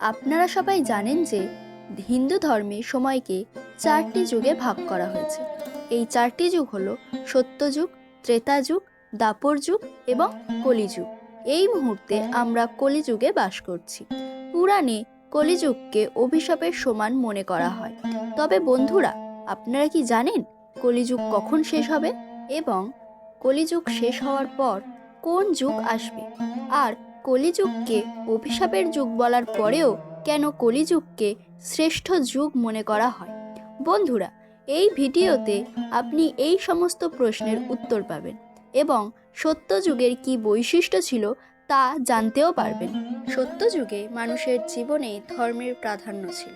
আপনারা সবাই জানেন যে হিন্দু ধর্মে সময়কে চারটি যুগে ভাগ করা হয়েছে। এই চারটি যুগ হলো সত্যযুগ ত্রেতা যুগ, দাপর যুগ এবং কলিযুগ এই মুহূর্তে আমরা কলিযুগে বাস করছি। পুরাণে কলিযুগকে অভিশাপের সমান মনে করা হয়। তবে বন্ধুরা, আপনারা কি জানেন কলিযুগ কখন শেষ হবে এবং কলিযুগ শেষ হওয়ার পর কোন যুগ আসবে? আর কলিযুগকে অভিশাপের যুগ বলার পরেও কেন কলিযুগকে শ্রেষ্ঠ যুগ মনে করা হয়? বন্ধুরা, এই ভিডিওতে আপনি এই সমস্ত প্রশ্নের উত্তর পাবেন এবং সত্যযুগের কি বৈশিষ্ট্য ছিল তা জানতেও পারবেন। সত্যযুগে মানুষের জীবনে ধর্মের প্রাধান্য ছিল।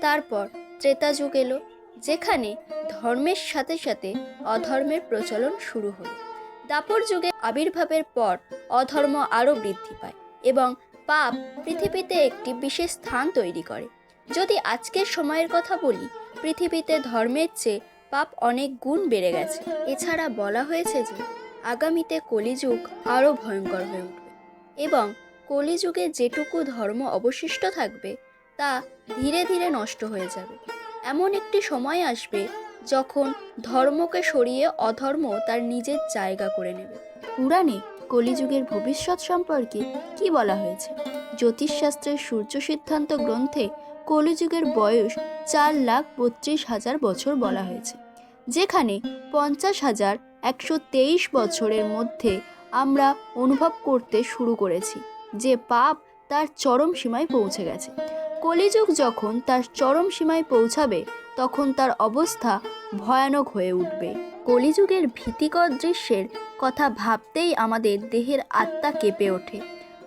তারপর ত্রেতা যুগ এলো, যেখানে ধর্মের সাথে সাথে অধর্মের প্রচলন শুরু হলো। দাপর যুগে আবির্ভাবের পর অধর্ম আরও বৃদ্ধি পায় এবং পাপ পৃথিবীতে একটি বিশেষ স্থান তৈরি করে। যদি আজকের সময়ের কথা বলি, পৃথিবীতে ধর্মের চেয়ে পাপ অনেক গুণ বেড়ে গেছে। এছাড়া বলা হয়েছে যে, আগামীতে কলিযুগ আরও ভয়ঙ্কর হয়ে উঠবে এবং কলিযুগে যেটুকু ধর্ম অবশিষ্ট থাকবে, তা ধীরে ধীরে নষ্ট হয়ে যাবে। এমন একটি সময় আসবে যখন ধর্মকে সরিয়ে অধর্ম তার নিজের জায়গা করে নেবে। পুরাণে কলিযুগের ভবিষ্যৎ সম্পর্কে কি বলা হয়েছে? জ্যোতিষশাস্ত্রের সূর্য সিদ্ধান্ত গ্রন্থে কলিযুগের বয়স চার লাখ বত্রিশ হাজার বছর বলা হয়েছে, যেখানে পঞ্চাশ হাজার একশো তেইশ বছরের মধ্যে আমরা অনুভব করতে শুরু করেছি যে পাপ তার চরম সীমায় পৌঁছে গেছে। কলিযুগ যখন তার চরম সীমায় পৌঁছাবে তখন তার অবস্থা ভয়ানক হয়ে উঠবে। কলিযুগের ভীতিকর দৃশ্যের কথা ভাবতেই আমাদের দেহের আত্মা কেঁপে ওঠে।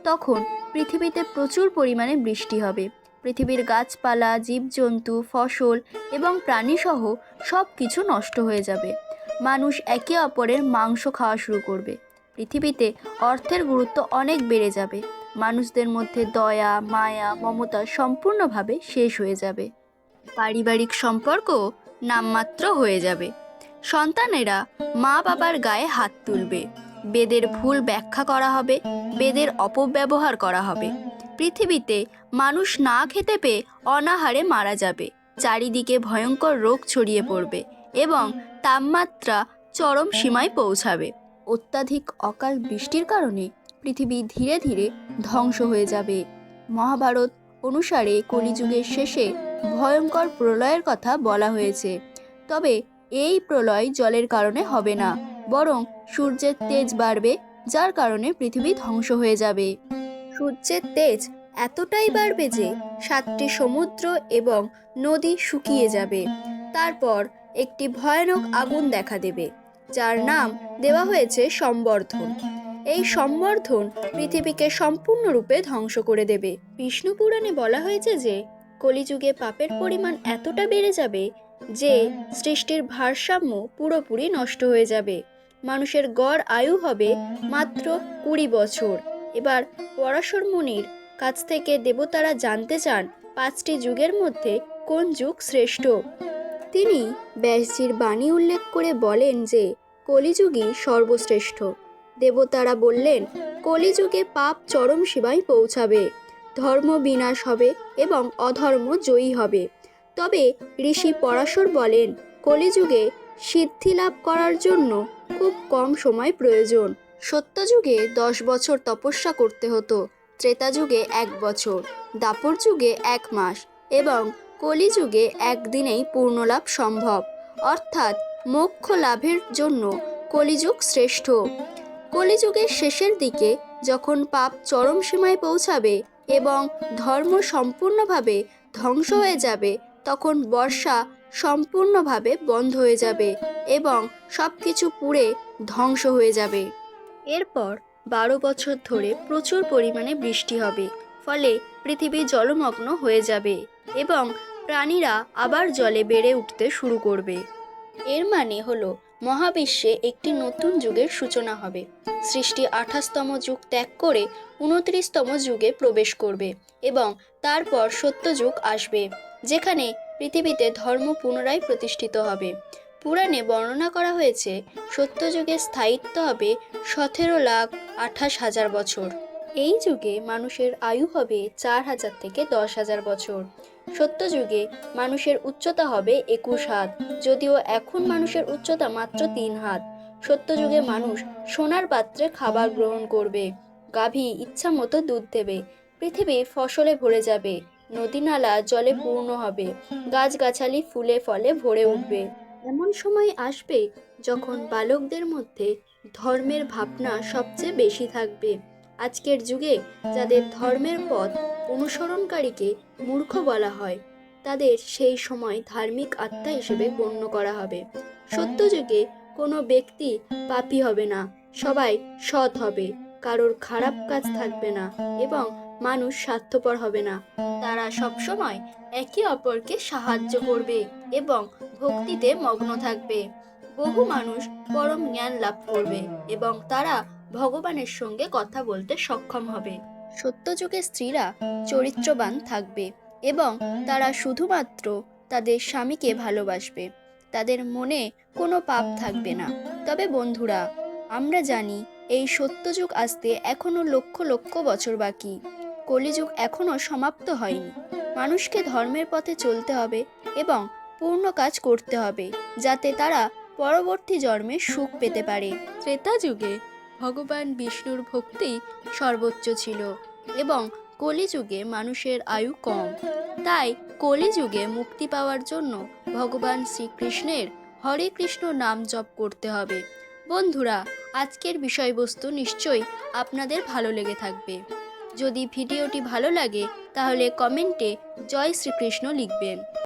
তখন পৃথিবীতে প্রচুর পরিমাণে বৃষ্টি হবে। পৃথিবীর গাছপালা, জীবজন্তু, ফসল এবং প্রাণীসহ সব কিছু নষ্ট হয়ে যাবে। মানুষ একে অপরের মাংস খাওয়া শুরু করবে। পৃথিবীতে অর্থের গুরুত্ব অনেক বেড়ে যাবে। মানুষদের মধ্যে দয়া, মায়া, মমতা সম্পূর্ণভাবে শেষ হয়ে যাবে। পারিবারিক সম্পর্ক নামমাত্র হয়ে যাবে। সন্তানেরা মা বাবার গায়ে হাত তুলবে। বেদের ভুল ব্যাখ্যা করা হবে, বেদের অপব্যবহার করা হবে। পৃথিবীতে মানুষ না খেতে পেয়ে অনাহারে মারা যাবে। চারিদিকে ভয়ঙ্কর রোগ ছড়িয়ে পড়বে এবং তাপমাত্রা চরম সীমায় পৌঁছাবে। অত্যাধিক অকাল বৃষ্টির কারণে পৃথিবী ধীরে ধীরে ধ্বংস হয়ে যাবে। মহাভারত অনুসারে কলিযুগের শেষে ভয়ঙ্কর প্রলয়ের কথা বলা হয়েছে। তবে এই প্রলয় জলের কারণে হবে না, বরং সূর্যের তেজ বাড়বে, যার কারণে পৃথিবী ধ্বংস হয়ে যাবে। সূর্যের তেজ এতটাই বাড়বে যে সাতটি সমুদ্র এবং নদী শুকিয়ে যাবে। তারপর একটি ভয়ানক আগুন দেখা দেবে, যার নাম দেওয়া হয়েছে সম্বর্ধন। এই সম্বর্ধন পৃথিবীকে সম্পূর্ণরূপে ধ্বংস করে দেবে। বিষ্ণু পুরাণে বলা হয়েছে যে, কলিযুগে পাপের পরিমাণ এতটা বেড়ে যাবে যে, সৃষ্টির ভারসাম্য পুরোপুরি নষ্ট হয়ে যাবে। মানুষের গড় আয়ু হবে মাত্র কুড়ি বছর। এবার পরাশর মুনির কাছ থেকে দেবতারা জানতে চান, পাঁচটি যুগের মধ্যে কোন যুগ শ্রেষ্ঠ? তিনি ব্যাসজির বাণী উল্লেখ করে বলেন যে, কলিযুগই সর্বশ্রেষ্ঠ। দেবতারা বললেন, কলিযুগে পাপ চরম সীমায় পৌঁছাবে। ধর্ম বিনাশ হবে এবং অধর্ম জয়ী হবে। তবে ঋষি পরাশর বলেন, কলিযুগে সিদ্ধি লাভ করার জন্য খুব কম সময় প্রয়োজন। সত্যযুগে দশ বছর তপস্যা করতে হতো ত্রেতা যুগে এক বছর দাপর যুগে এক মাস এবং কলিযুগে একদিনেই পূর্ণলাভ সম্ভব। অর্থাৎ মোক্ষ লাভের জন্য কলিযুগ শ্রেষ্ঠ। কলিযুগের শেষের দিকে যখন পাপ চরম সীমায় পৌঁছাবে এবং ধর্ম সম্পূর্ণভাবে ধ্বংস হয়ে যাবে, তখন বর্ষা সম্পূর্ণভাবে বন্ধ হয়ে যাবে এবং সব কিছু পুড়ে ধ্বংস হয়ে যাবে। এরপর বারো বছর ধরে প্রচুর পরিমাণে বৃষ্টি হবে, ফলে পৃথিবী জলমগ্ন হয়ে যাবে এবং প্রাণীরা আবার জলে বেড়ে উঠতে শুরু করবে। এর মানে হলো মহাবিশ্বে একটি নতুন যুগের সূচনা হবে। সৃষ্টি আঠাশতম যুগ ত্যাগ করে উনত্রিশতম যুগে প্রবেশ করবে এবং তারপর সত্য যুগ আসবে, যেখানে পৃথিবীতে ধর্ম পুনরায় প্রতিষ্ঠিত হবে। পুরাণে বর্ণনা করা হয়েছে সত্যযুগের স্থায়িত্ব হবে সতেরো লাখ আঠাশ হাজার বছর। এই যুগে মানুষের আয়ু হবে চার হাজার থেকে দশ হাজার বছর। সত্য যুগে মানুষের উচ্চতা হবে একুশ হাত, যদিও এখন মানুষের উচ্চতা মাত্র তিন হাত। সত্য যুগে মানুষ সোনার পাত্রে খাবার গ্রহণ করবে, গাভী ইচ্ছা মতো দুধ দেবে, পৃথিবী ফসলে ভরে যাবে নদী নালা জলে পূর্ণ হবে, গাছগাছালি ফুলে ফলে ভরে উঠবে। এমন সময় আসবে যখন বালকদের মধ্যে ধর্মের ভাবনা সবচেয়ে বেশি থাকবে। আজকের যুগে যাদের ধর্মের পথ অনুসরণকারীকে মূর্খ বলা হয়, তাদের সেই সময় ধার্মিক আত্মা হিসেবে গণ্য করা হবে। সত্য যুগে কোনো ব্যক্তি পাপী হবে না, সবাই সৎ হবে, কারোর খারাপ কাজ থাকবে না এবং মানুষ স্বার্থপর হবে না। তারা সবসময় একে অপরকে সাহায্য করবে এবং ভক্তিতে মগ্ন থাকবে। বহু মানুষ পরম জ্ঞান লাভ করবে এবং তারা ভগবানের সঙ্গে কথা বলতে সক্ষম হবে। সত্যযুগের স্ত্রীরা চরিত্রবান থাকবে এবং তারা শুধুমাত্র তাদের স্বামীকে ভালোবাসবে। তাদের মনে কোনো পাপ থাকবে না। তবে বন্ধুরা আমরা জানি এই সত্যযুগ আসতে এখনও লক্ষ লক্ষ বছর বাকি। কলিযুগ এখনও সমাপ্ত হয়নি। মানুষকে ধর্মের পথে চলতে হবে এবং পূর্ণ কাজ করতে হবে যাতে তারা পরবর্তী জন্মে সুখ পেতে পারে। ত্রেতা যুগে ভগবান বিষ্ণুর ভক্তি সর্বোচ্চ ছিল এবং কলিযুগে মানুষের আয়ু কম। তাই কলিযুগে মুক্তি পাওয়ার জন্য ভগবান শ্রীকৃষ্ণের হরে কৃষ্ণ নাম জপ করতে হবে। বন্ধুরা, আজকের বিষয়বস্তু নিশ্চয়ই আপনাদের ভালো লেগে থাকবে। যদি ভিডিওটি ভালো লাগে, তাহলে কমেন্টে জয় শ্রীকৃষ্ণ লিখবেন।